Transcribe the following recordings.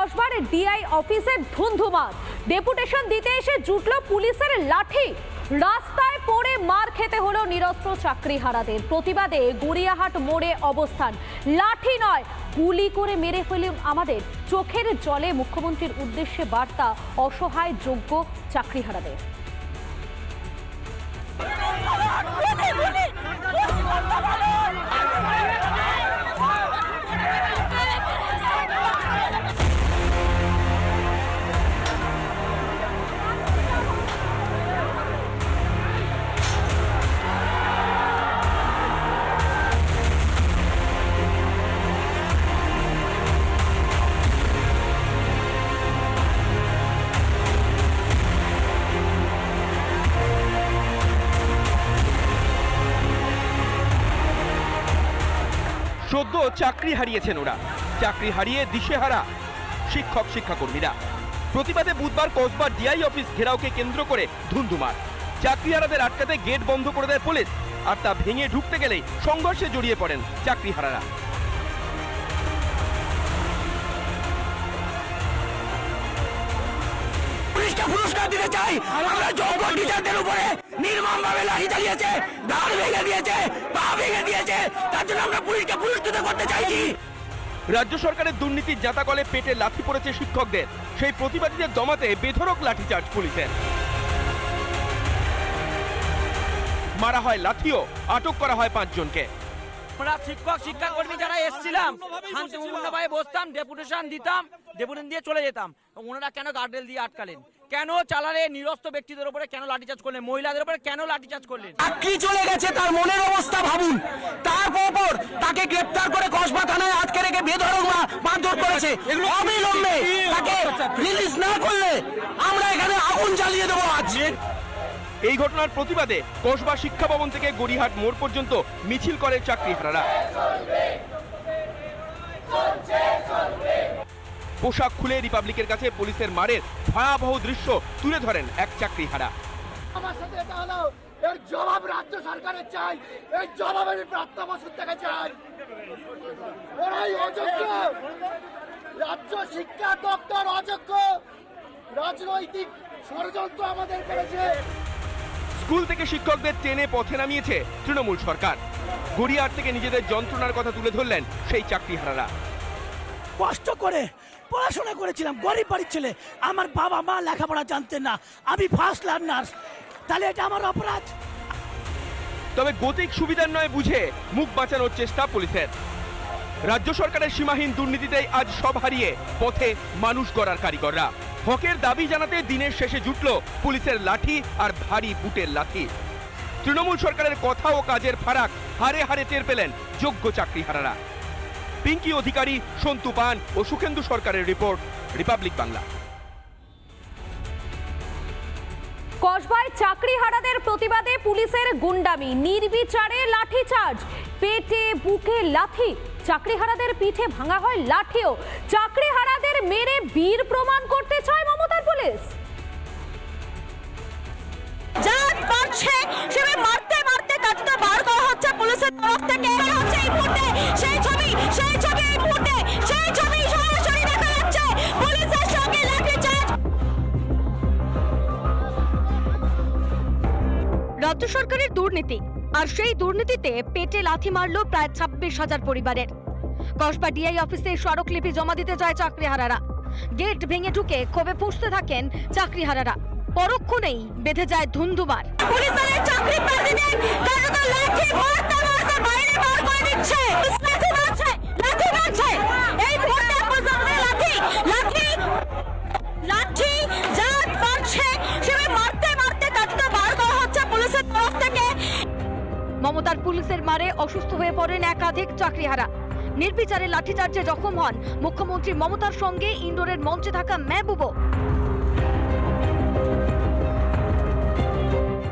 কসবার DI অফিসের ধুন্ধুমার deputation দিতে এসে জুটলো পুলিশের লাঠি রাস্তায় পড়ে মার খেতে হলো নিরস্ত্র চাকরি চাকরিহারাদের প্রতিবাদে গড়িয়াহাট মোড়ে অবস্থান লাঠি নয় গুলি করে মেরে ফেলুন আমাদের চোখের জলে মুখ্যমন্ত্রীর উদ্দেশ্যে বার্তা অসহায় যোগ্য চাকরিহারাদের সদ্য চাকরি হারিয়েছেন ওরা। চাকরি হারিয়ে দিশেহারা শিক্ষক শিক্ষাকর্মীরা। প্রতিবাদে বুধবার কসবা ডিআই অফিস ঘেরাওকে কেন্দ্র করে ধুন্ধুমার। চাকরিহারাদের আটকাতে গেট বন্ধ করে দেয় পুলিশ, আর তা ভেঙে ঢুকতে গেলেই সংঘর্ষে জড়িয়ে পড়েন চাকরিহারারা। পুরস্কার দিতে চাই। আমরা উপরে নির্মম ভাবে লাঠি চালিয়েছে ঘাড় ভেঙে দিয়েছে, পা ভেঙে দিয়েছে। তার জন্য আমরা পুলিশকে পুরস্কৃত করতে চাইছি। রাজ্য সরকারের দুর্নীতির জাতাকলে পেটে লাথি পড়েছে শিক্ষকদের। সেই প্রতিবাদীদের দমাতে বেধরক লাঠিচার্জ পুলিশের। মারা হয় লাথিও আটক করা হয় পাঁচজনকে। আমরা শিক্ষক শিক্ষাকর্মী যারা এসেছিলাম শান্তিপূর্ণভাবে বসতাম ডেপুটেশন দিতাম ডেপুটেশন দিয়ে চলে যেতাম। ওনারা কেন গার্ডেল দিয়ে আটকালেন? কেন চালালে নিরস্ত ব্যক্তিদের উপরে কেন লাঠিচার্জ করলেন? মহিলাদের উপরে কেন লাঠিচার্জ করলেন? চাকরি চলে গেছে তার মনের অবস্থা ভাবুন। তারপর তাকে গ্রেপ্তার করে কসবা থানায় আটকে রেখে বেধরক মারধর করেছে। অবিলম্বে তাকে রিলিজ না করলে আমরা এখানে আগুন জ্বালিয়ে দেবো আজ। এই ঘটনার প্রতিবাদে কসবা শিক্ষা ভবন থেকে গড়িহাট মোড় পর্যন্ত মিছিল করে চাকরিহারারা। পোশাক খুলে রিপাবলিকের কাছে পুলিশের মারের ভয়াবহ দৃশ্য তুলে ধরেন এক চাকরিহারা। আমার সাথে এটা হলো এর জবাব রাজ্য সরকারের চাই এই জবাব আমি প্রাপ্তবসুর থেকে চাই। ওরাই অযোগ্য। রাজ্য শিক্ষা দপ্তর অযোগ্য। রাজনৈতিক ষড়যন্ত্র আমাদের করেছে। স্কুল থেকে শিক্ষকদের টেনে পথে নামিয়েছে তৃণমূল সরকার। গড়িয়ার থেকে নিজেদের যন্ত্রণার কথা তুলে ধরলেন সেই চাকরিহারারা। কষ্ট করে পড়াশোনা করেছিলাম, গরিব বাড়ির ছেলে। আমার বাবা মা লেখাপড়া জানতেন না। আমি ফার্স্ট লার্নার তাহলে এটা আমার অপরাধ। তবে গতিক সুবিধার নয় বুঝে মুখ বাঁচানোর চেষ্টা পুলিশের। রাজ্য সরকারের সীমাহীন দুর্নীতিতেই আজ সব হারিয়ে পথে মানুষ গড়ার কারিগররা। হকের দাবি জানাতে দিনের শেষে জুটল পুলিশের লাঠি আর ভারী বুটের লাঠি তৃণমূল সরকারের কথা ও কাজের ফারাক হারে হারে টের পেলেন যোগ্য চাকরিহারারা। পিঙ্কি অধিকারী সন্তু পান ও সুখেন্দু সরকারের রিপোর্ট, রিপাবলিক বাংলা। কসবায় চাকরি হারাদের প্রতিবাদে পুলিশের গুন্ডামি, নির্বিচারে লাঠি চার্জ পেটে, বুকে লাথি। চাকরিহারাদের পিঠে ভাঙা হয় লাঠিও। চাকরি হারাদের মেরে বীর প্রমাণ করতে চায় রাজ্য সরকারের দুর্নীতি। আর সেই দুর্নীতিতে পেটে লাথি মারল প্রায় ছাব্বিশ হাজার পরিবারের। কসবা ডিআই অফিসে স্মারকলিপি জমা দিতে যায় চাকরিহারারা। গেট ভেঙে ঢুকে ক্ষোভে পুষতে থাকেন চাকরিহারারা। পরক্ষণেই বেঁধে যায় ধুন্ধুমার পুলিশের মমতার পুলিশের মারে অসুস্থ হয়ে পড়েন একাধিক চাকরিহারা। নির্বিচারে লাঠিচার্জে জখম হন মুখ্যমন্ত্রী মমতার সঙ্গে ইন্দোরের মঞ্চে থাকা মেহবুবও।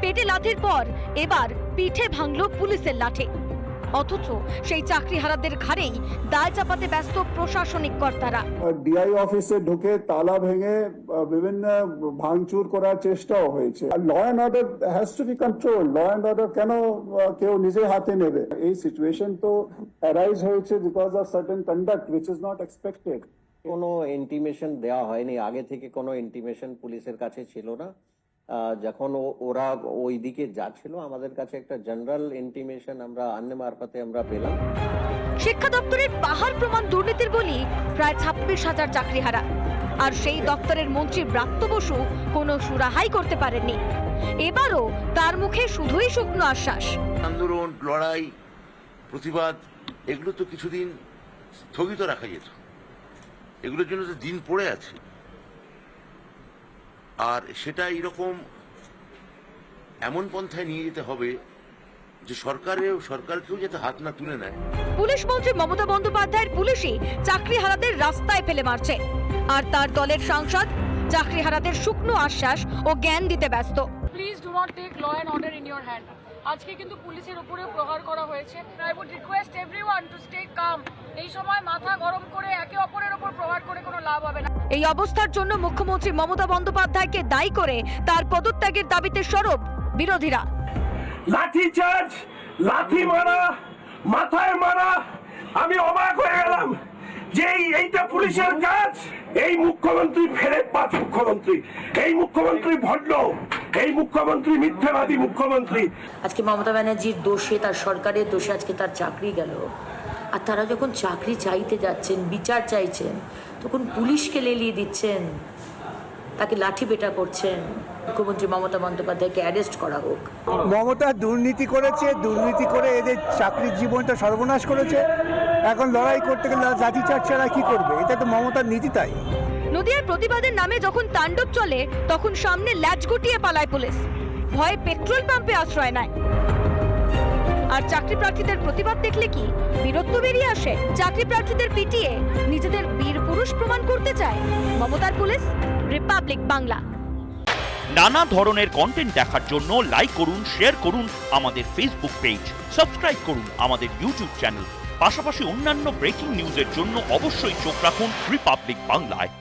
পেটে লাঠির পর এবার পিঠে ভাঙল পুলিশের লাঠি। অথচ সেই চাকরিহারাদের ঘাড়েই দায় চাপাতে ব্যস্ত প্রশাসনিক কর্তারা। ডিআই অফিসে ঢুকে তালা ভেঙে বিভিন্ন ভাঙচুর করার চেষ্টাও হয়েছে। Law and order has to be control law and order কেন কেউ নিজে হাতে নেবে? এই সিচুয়েশন তো অ্যারাইজ হয়েছে because of certain conduct which is not expected কোনো ইন্টিমেশন দেওয়া হয়নি। আগে থেকে কোনো ইন্টিমেশন পুলিশের কাছে ছিল না। যখন ও- ওরা ওই দিকে যাচ্ছিল আমাদের কাছে একটা জেনারেল ইন্টিমেশন আমরা অন্য মারফতে আমরা পেলাম। শিক্ষা দপ্তরের পাহাড় প্রমাণ দুর্নীতির বলি প্রায় ছাব্বিশ হাজার চাকরিহারা। আর সেই দপ্তরের মন্ত্রী ব্রাত্য বসু কোনো সুরাহাই করতে পারেননি। এবারও তার মুখে শুধুই শুকনো আশ্বাস। আন্দোলন লড়াই প্রতিবাদ এগুলো তো কিছুদিন স্থগিত রাখা যেত। এগুলোর জন্য তো দিন পড়ে আছে। আর সেটা এরকম এমন পন্থায় নিয়ে যেতে হবে যে সরকারেও সরকারকেও যাতে হাত না তুলে নেয়। পুলিশ মন্ত্রী মমতা বন্দ্যোপাধ্যায়ের পুলিশই চাকরি হারাদের রাস্তায় ফেলে মারছে। আর তার দলের সাংসদ চাকরি হারাদের শুকনো আশ্বাস ও জ্ঞান দিতে ব্যস্ত। Please do not take law and order in your hand আজকে কিন্তু পুলিশের উপরে প্রহার করা হয়েছে। I would request everyone to stay calm এই সময় মাথা গরম করে একে অপরের উপর প্রহার করে কোনো লাভ হবে না। এই অবস্থার জন্য মুখ্যমন্ত্রী মমতা বন্দ্যোপাধ্যায়কে দায়ী করে তার পদত্যাগের দাবিতে সরব বিরোধীরা। লাঠি চার্জ লাঠি মারা মাথায় মারা আমি অবাক হয়ে গেলাম যে এইটা পুলিশের কাজ। এই মুখ্যমন্ত্রী ফেরে পাঁচ মুখ্যমন্ত্রী। এই মুখ্যমন্ত্রী ভণ্ড। এই মুখ্যমন্ত্রী মিথ্যাবাদী মুখ্যমন্ত্রী। আজকে মমতা ব্যানার্জির দোষে তার সরকারের দোষে আজকে তার চাকরি গেল। আর তারা যখন চাকরি চাইতে যাচ্ছেন বিচার চাইছেন তখন পুলিশকে লেলিয়ে দিচ্ছেন তাকে লাঠি পেটা করছেন। মুখ্যমন্ত্রী মমতা বন্দ্যোপাধ্যায়কে অ্যারেস্ট করা হোক। মমতা দুর্নীতি করেছে দুর্নীতি করে এদের চাকরির জীবনটা সর্বনাশ করেছে। এখন লড়াই করতে গেলে লাঠি চার্জ ছাড়া কি করবে? এটা তো মমতার নীতি তাই। নদিয়ার প্রতিবাদের নামে যখন তাণ্ডব চলে, তখন সামনে ল্যাচ গুটিয়ে পালায় পুলিশ। ভয়ে পেট্রোল পাম্পে আশ্রয় নেয়। আর চাকরি প্রার্থীদের প্রতিবাদ দেখলে কি? বীরত্ব বেরিয়ে আসে। চাকরি প্রার্থীদের পিটিয়ে নিজেদের বীর পুরুষ প্রমাণ করতে চায় মমতার পুলিশ, রিপাবলিক বাংলা। নানা ধরনের কন্টেন্ট দেখার জন্য লাইক করুন শেয়ার করুন আমাদের ফেসবুক পেজ সাবস্ক্রাইব করুন আমাদের ইউটিউব চ্যানেল পাশাপাশি অন্যান্য ব্রেকিং নিউজের জন্য অবশ্যই চোখ রাখুন রিপাবলিক বাংলায়